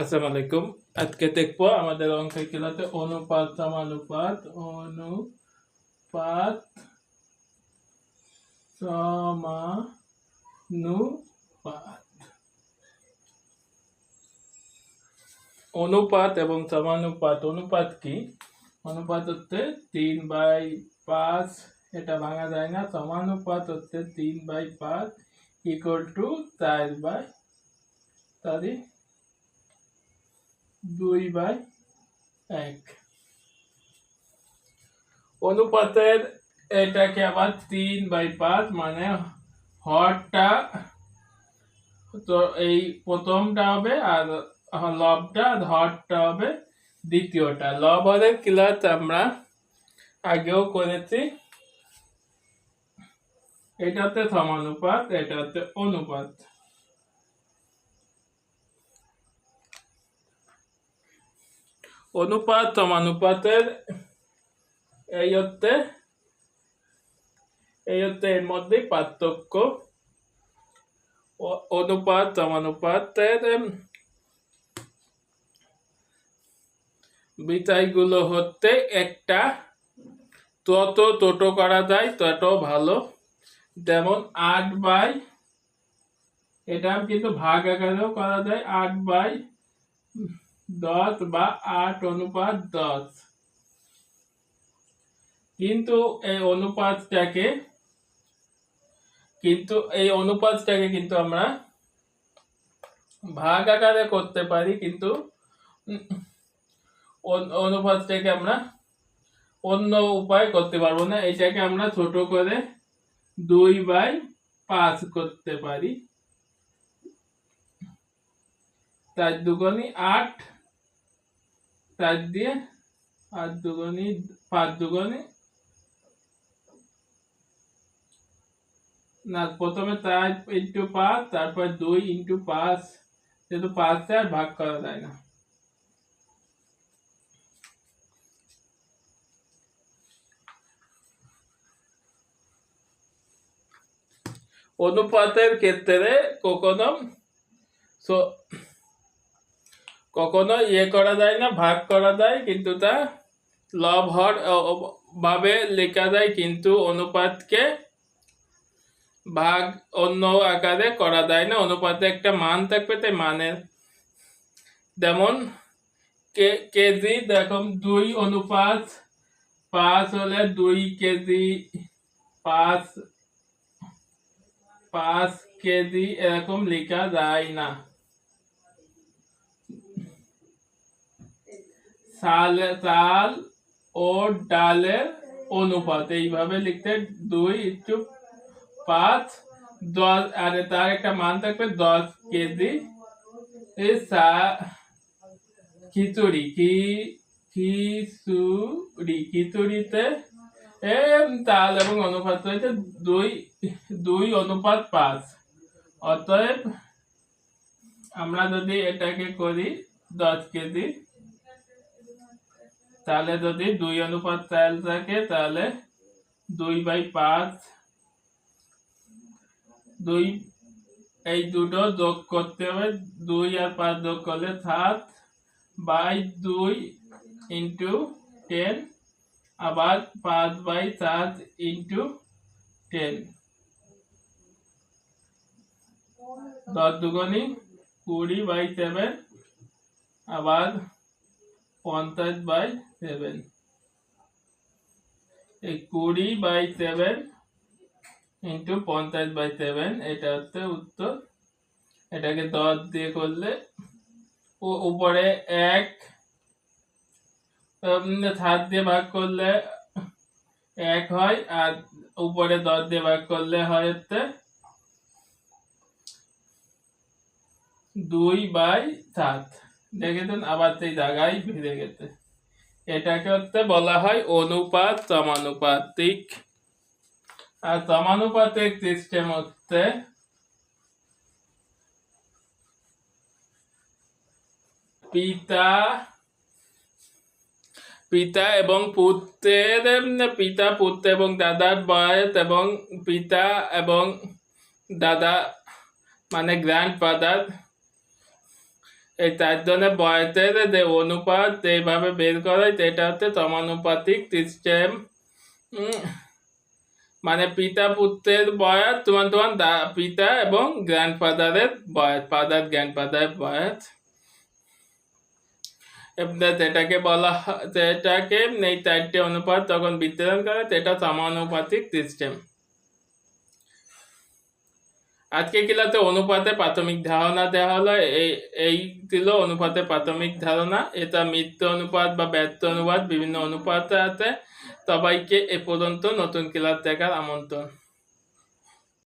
আসসালামু আলাইকুম আজকে দেখব আমাদের অঙ্কের ক্লাসে অনুপাত সমানুপাত অনুপাত সমানুপাত। অনুপাত এবং সমানুপাত, অনুপাত কি? অনুপাত হচ্ছে তিন বাই পাঁচ, এটা ভাঙা যায় না। সমানুপাত হচ্ছে তিন বাই পাঁচ ইকুয়াল টু চার বাই তারই দুই বাই এক। অনুপাতের এটাকে আবার তিন বাই পাঁচ মানে হরটা, তো এই প্রথমটা হবে আর লবটা, আর হরটা হবে দ্বিতীয়টা। লব হরের ক্লাস আমরা আগেও করেছি। এটা হচ্ছে সমানুপাত এটা হচ্ছে অনুপাত। অনুপাত সমানুপাতের এই হচ্ছে এই হচ্ছে এর মধ্যে পার্থক্য। অনুপাত সমানুপাতের বিষয়গুলো হচ্ছে একটা। তত ছোট করা যায় তত ভালো। যেমন আট বাই, এটা কিন্তু ভাগ আকারেও করা যায়, আট বাই দশ বা আট অনুপাত দশ কিন্তু এই অনুপাতটাকে, কিন্তু এই অনুপাতটাকে কিন্তু আমরা ভাগ আকারে করতে পারি, কিন্তু অনুপাতটাকে আমরা অন্য উপায় করতে পারব না। এটাকে আমরা ছোট করে দুই বাই পাঁচ করতে পারি। চার দুগুণি আট চার দিয়ে আট দুগুণি পাঁচ দুগুণি না, প্রথমে চার ইন্টু পাঁচ তারপর দুই ইন্টু পাঁচ যেহেতু পাঁচে আর ভাগ করা যায় না। অনুপাতের ক্ষেত্রে কখনো so- কখনো ইয়ে করা যায় না, ভাগ করা যায়, কিন্তু তা লব হর ভাবে লেখা যায়, কিন্তু অনুপাতকে ভাগ অন্য আকারে করা যায় না। অনুপাতে একটা মান থাকবে, তাই মানের। যেমন কেজি, দেখুন, দুই অনুপাত পাঁচ হলে দুই কেজি পাঁচ পাঁচ কেজি এরকম লেখা যায় না। চাল চাল ও ডালের অনুপাত। এইভাবে লিখতে দুই ইন্টু পাঁচ, দশ, আর তার একটা মান থাকবে দশ কেজি। খিচুড়ি, কি, খিচুড়ি, খিচুড়িতে তাল এবং অনুপাত হয়েছে দুই দুই অনুপাত পাঁচ। অতএব আমরা যদি এটাকে করি দশ কেজি তাহলে যদি দুই অনুপাত চাল থাকে, তাহলে দুই বাই পাঁচ, দুই, এই দুটো যোগ করতে হবে, দুই আর পাঁচ যোগ করলে সাত বাই দুই ইন্টু টেন, আবার পাঁচ বাই সাত ইন্টু টেন। দশ দুগুণি কুড়ি বাই সেভেন, আবার পঞ্চাশ বাই সেভেন। এই কুড়ি বাই সেভেন ইন্টু পঞ্চাশ বাই সেভেন, এটা হচ্ছে উত্তর। এটাকে দশ দিয়ে করলে ও উপরে এক সাত দিয়ে ভাগ করলে এক হয়, আর উপরে দশ দিয়ে ভাগ করলে হয় হচ্ছে দুই বাই সাত। দেখেছেন? আবার সেই জায়গায় ফিরে গেছে। এটাকে হচ্ছে বলা হয় অনুপাত সমানুপাতিক। আর সমানুপাতিক সিস্টেম হচ্ছে পিতা পিতা এবং পুত্রের পিতা, পুত্র এবং দাদার বয়স এবং পিতা এবং দাদা মানে গ্র্যান্ড ফাদার এই চার জনের বয়সের যে অনুপাত যেভাবে বের করাই তো এটা হচ্ছে সমানুপাতিক সিস্টেম মানে পিতা পুত্রের বয়স তোমার তোমার পিতা এবং গ্র্যান্ডফাদারের বয়স ফাদার গ্র্যান্ডফাদারের বয়স যেটাকে বলা হয়, যেটাকে এই চারটে অনুপাত তখন বিতরণ করে, সেটা সমানুপাতিক সিস্টেম আজকে ক্লাসে অনুপাতে প্রাথমিক ধারণা দেওয়া হলো এই এই ছিল অনুপাতে প্রাথমিক ধারণা। এটা মৃত্যু অনুপাত বা ব্যর্থ অনুপাত, বিভিন্ন অনুপাতে আছে। সবাইকে এ পর্যন্ত নতুন ক্লাস দেখার আমন্ত্রণ।